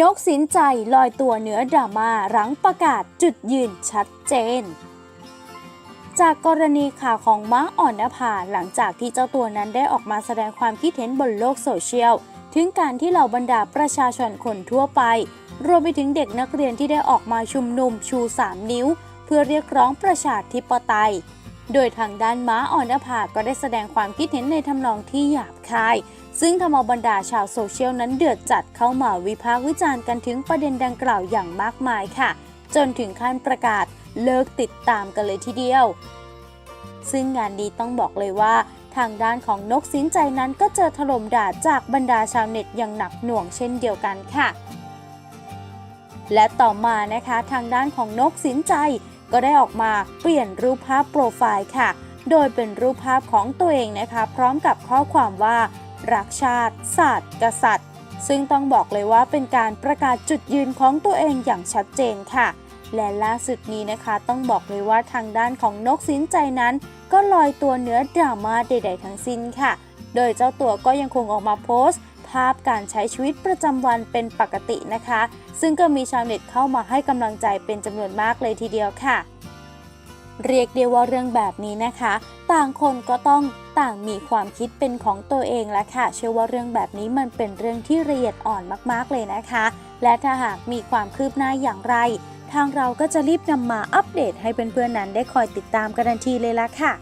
นกสินใจลอยตัวเหนือดราม่าหลังประกาศจุดยืนชัดเจน จากกรณีข่าวของม้าอ่อนนภาหลังจากที่เจ้าตัวนั้นได้ออกมาแสดงความคิดเห็นบนโลกโซเชียล ถึงการที่เหล่าบรรดาประชาชนคนทั่วไป รวมไปถึงเด็กนักเรียนที่ได้ออกมาชุมนุมชู 3 นิ้ว เพื่อเรียกร้องประชาธิปไตย โดยทางด้านม้าอ่อนนภาก็ได้แสดงความคิดเห็นในทำนองที่หยาบคาย ซึ่งทำเอาบรรดาชาวโซเชียลนั้นเดือดจัดเข้ามาวิพากษ์วิจารณ์กันถึงประเด็นดังกล่าวอย่างมากมายค่ะ จนถึงขั้นประกาศเลิกติดตามกันเลยทีเดียว ซึ่งงานนี้ต้องบอกเลยว่า ทางด้านของนกสินใจนั้นก็เจอถล่มด่าจากบรรดาชาวเน็ตอย่างหนักหน่วงเช่นเดียวกันค่ะและต่อมานะคะทางด้านของนกสินใจ ก็ได้ออกมาเปลี่ยนรูปภาพโปรไฟล์ค่ะ โดยเป็นรูปภาพของตัวเองนะคะ พร้อมกับข้อความว่า รักชาติ ศาสตร์กษัตริย์ ซึ่งต้องบอกเลยว่าเป็นการประกาศจุดยืนของตัวเองอย่างชัดเจนค่ะ และล่าสุดนี้นะคะต้องบอกเลยว่าทางด้านของนกสินใจนั้น ก็ลอยตัวเหนือดราม่าใด ๆ ทั้งสิ้นค่ะ โดยเจ้าตัวก็ยังคงออกมาโพสต์ ภาพการใช้ชีวิตประจำวันเป็นปกตินะคะ ซึ่งก็มีชาวเน็ตเข้ามาให้กำลังใจเป็นจำนวนมากเลยทีเดียวค่ะ เรียกได้ว่าเรื่องแบบนี้นะคะ ต่างคนก็ต้องต่างมีความคิดเป็นของตัวเองและค่ะ เชื่อว่าเรื่องแบบนี้มันเป็นเรื่องที่ละเอียดอ่อนมากๆเลยนะคะ และถ้าหากมีความคืบหน้าอย่างไร ทางเราก็จะรีบนำมาอัปเดตให้เพื่อนๆนั้นได้คอยติดตามกันทันทีเลยละค่ะ